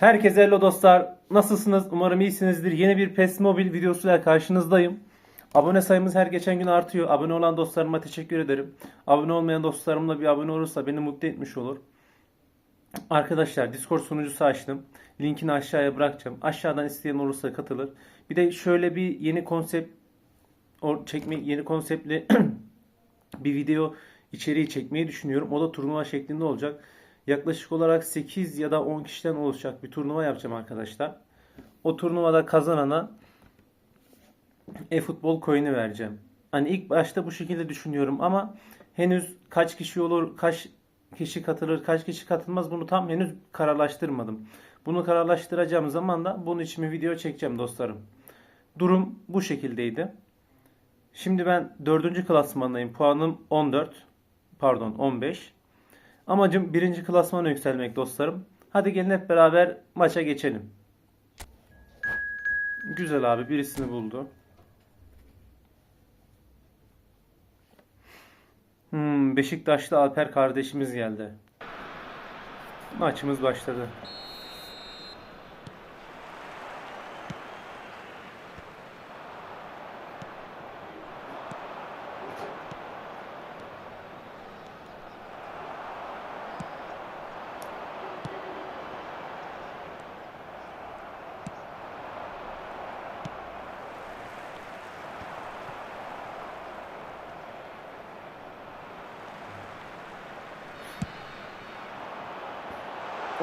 Herkese hello dostlar. Nasılsınız? Umarım iyisinizdir. Yeni bir PES Mobile videosuyla karşınızdayım. Abone sayımız her geçen gün artıyor. Abone olan dostlarıma teşekkür ederim. Abone olmayan dostlarım da bir abone olursa beni mutlu etmiş olur. Arkadaşlar Discord sunucusu açtım. Linkini aşağıya bırakacağım. Aşağıdan isteyen olursa katılır. Bir de şöyle bir yeni konsept çekme yeni konseptli bir video içeriği çekmeyi düşünüyorum. O da turnuva şeklinde olacak. Yaklaşık olarak 8 ya da 10 kişiden oluşacak bir turnuva yapacağım arkadaşlar. O turnuvada kazanana e-futbol coin'i vereceğim. Hani ilk başta bu şekilde düşünüyorum ama henüz kaç kişi olur, kaç kişi katılır, kaç kişi katılmaz bunu tam henüz kararlaştırmadım. Bunu kararlaştıracağım zaman da bunun için bir video çekeceğim dostlarım. Durum bu şekildeydi. Şimdi ben 4. klasmandayım. Puanım 14. Pardon 15. Amacım 1. klasmana yükselmek dostlarım. Hadi gelin hep beraber maça geçelim. Güzel abi birisini buldu. Hmm, Beşiktaşlı Alper kardeşimiz geldi. Maçımız başladı.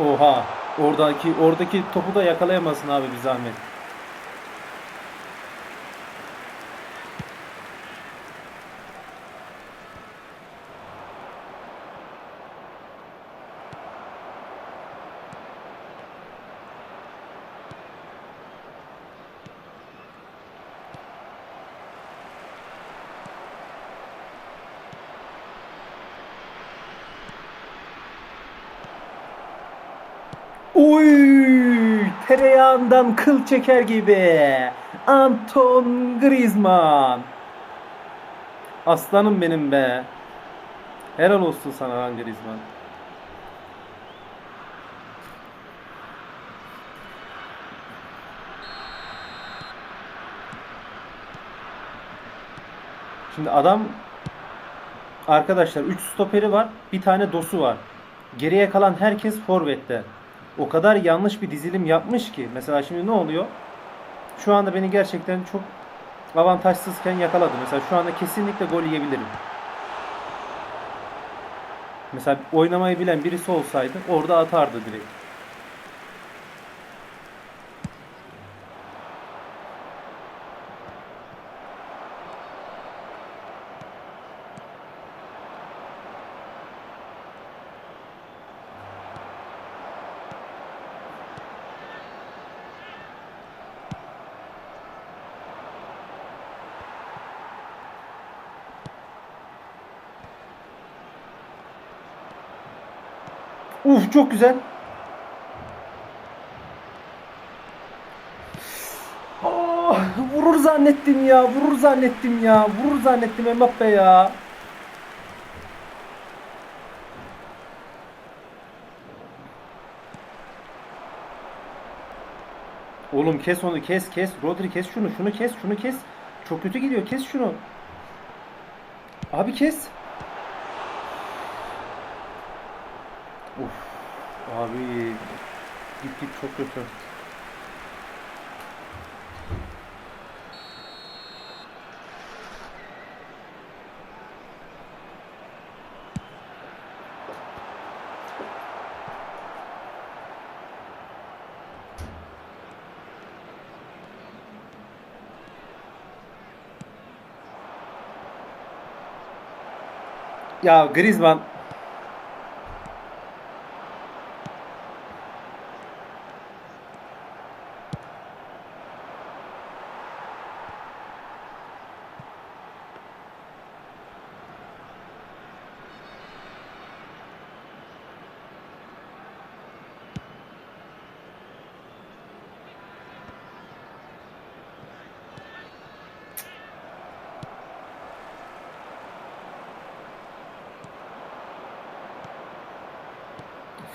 Oha. Oradaki oradaki topu da yakalayamazsın abi bir zahmet. Uy! Tereyağından kıl çeker gibi. Anton Griezmann. Aslanım benim be. Helal olsun sana lan Griezmann. Şimdi adam arkadaşlar 3 stoperi var, bir tane dosu var. Geriye kalan herkes forvette. O kadar yanlış bir dizilim yapmış ki. Mesela şimdi ne oluyor? Şu anda beni gerçekten çok avantajsızken yakaladı. Mesela şu anda kesinlikle gol yiyebilirim. Mesela oynamayı bilen birisi olsaydı orada atardı direkt. Uf çok güzel. Oh, vurur zannettim ya. Vurur zannettim ya. Vurur zannettim Mbappe ya. Oğlum kes onu kes kes. Rodri kes şunu. Şunu kes. Şunu kes. Çok kötü gidiyor. Kes şunu. Abi kes. Uf. Abi git git çok kötü. Ya Griezmann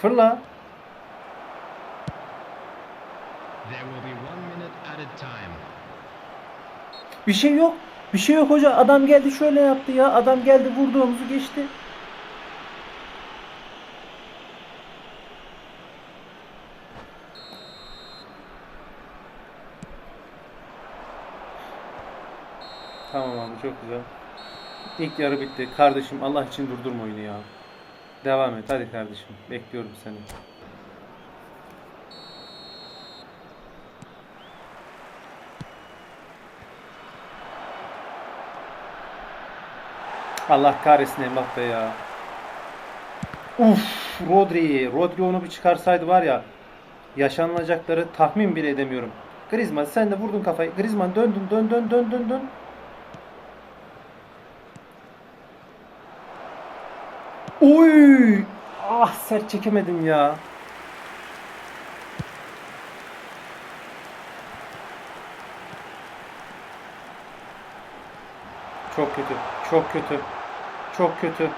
Fırla. There will be one minute added time. Bir şey yok. Bir şey yok hoca. Adam geldi şöyle yaptı ya. Adam geldi vurdu omuzu geçti. Tamam abi çok güzel. İlk yarı bitti. Kardeşim Allah için durdurma oyunu ya. Devam et hadi kardeşim. Bekliyorum seni. Allah kahretsin Mbappe ya. Uf, Rodri. Rodri onu bir çıkarsaydı var ya yaşanılacakları tahmin bile edemiyorum. Griezmann sen de vurdun kafayı. Griezmann döndün dön dön dön dön. Oy! Ah sert çekemedim ya. Çok kötü. Çok kötü. Çok kötü.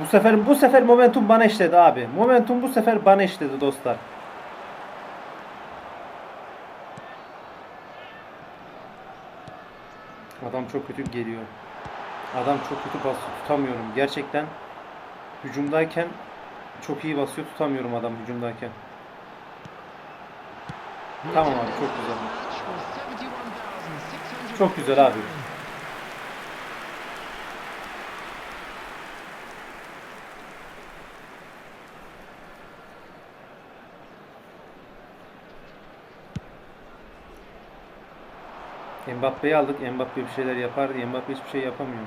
Bu sefer bu sefer momentum bana işledi abi. Momentum bu sefer bana işledi dostlar. Adam çok kötü geliyor. Adam çok kötü basıyor. Tutamıyorum. Gerçekten hücumdayken çok iyi basıyor. Tutamıyorum adam hücumdayken. Tamam abi çok güzel. Match for 71,600 Çok güzel abi. Mbappe'yi aldık. Mbappe bir şeyler yapar. Mbappe hiçbir şey yapamıyor.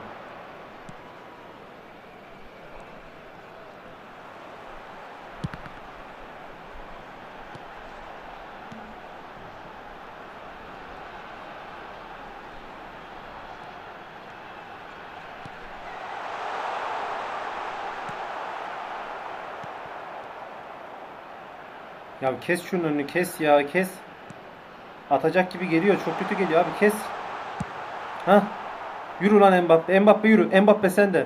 Ya kes şunun önünü kes ya kes. Atacak gibi geliyor. Çok kötü geliyor abi kes. Ha? Yürü lan Mbappe. Mbappe yürü. Mbappe sen de.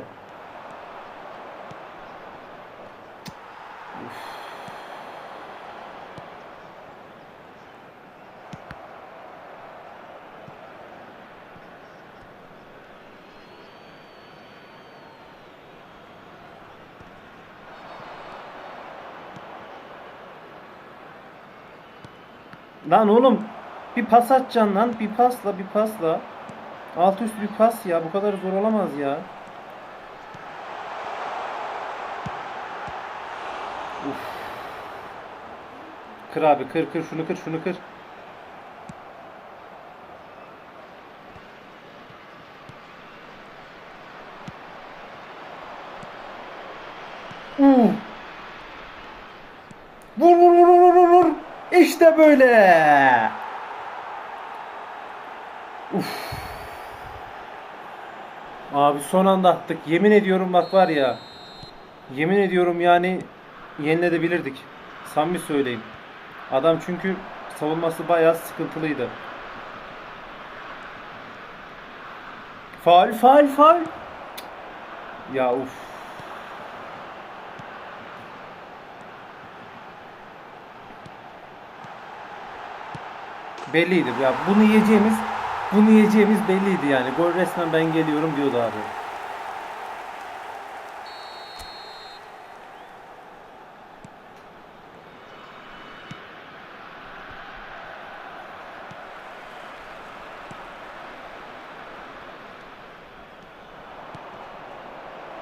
Lan oğlum bir pas atacaksın lan. Bir pasla bir pasla. Alt üst bir pas ya. Bu kadar zor olamaz ya. Uf. Kır abi kır kır şunu kır şunu kır. Uh. Vur vur vur vur vur. İşte böyle. Uf. Abi son anda attık. Yemin ediyorum bak var ya. Yemin ediyorum yani yenilebilirdik. Samimi söyleyeyim. Adam çünkü savunması bayağı sıkıntılıydı. Faul faul faul. Ya uf. Belliydi ya bunu yiyeceğimiz bunu yiyeceğimiz belliydi yani. Gol resmen ben geliyorum diyordu abi.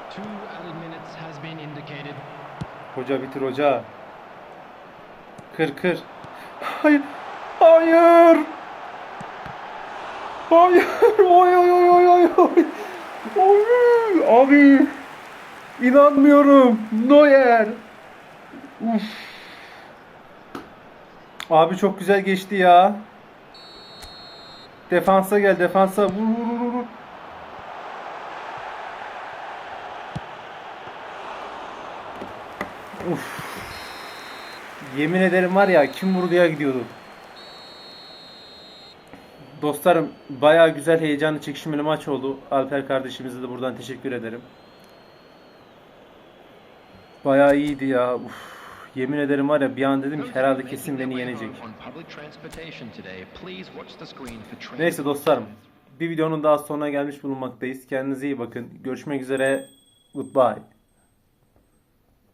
Two added minutes has been indicated. Hoca bitir hoca. Kır kır. Hayır. Hayır. Hayır. Oy oy oy oy oy oy. Abi. İnanmıyorum. Neuer. Uf. Abi çok güzel geçti ya. Defansa gel defansa. Vur vur vur vur. Uf. Yemin ederim var ya kim vurduya gidiyordu. Dostlarım bayağı güzel heyecanlı çekişmeli maç oldu. Alper kardeşimize de buradan teşekkür ederim. Bayağı iyiydi ya. Uf. Yemin ederim var ya bir an dedim ki herhalde kesin beni yenecek. Neyse dostlarım. Bir videonun daha sonuna gelmiş bulunmaktayız. Kendinize iyi bakın. Görüşmek üzere. Goodbye.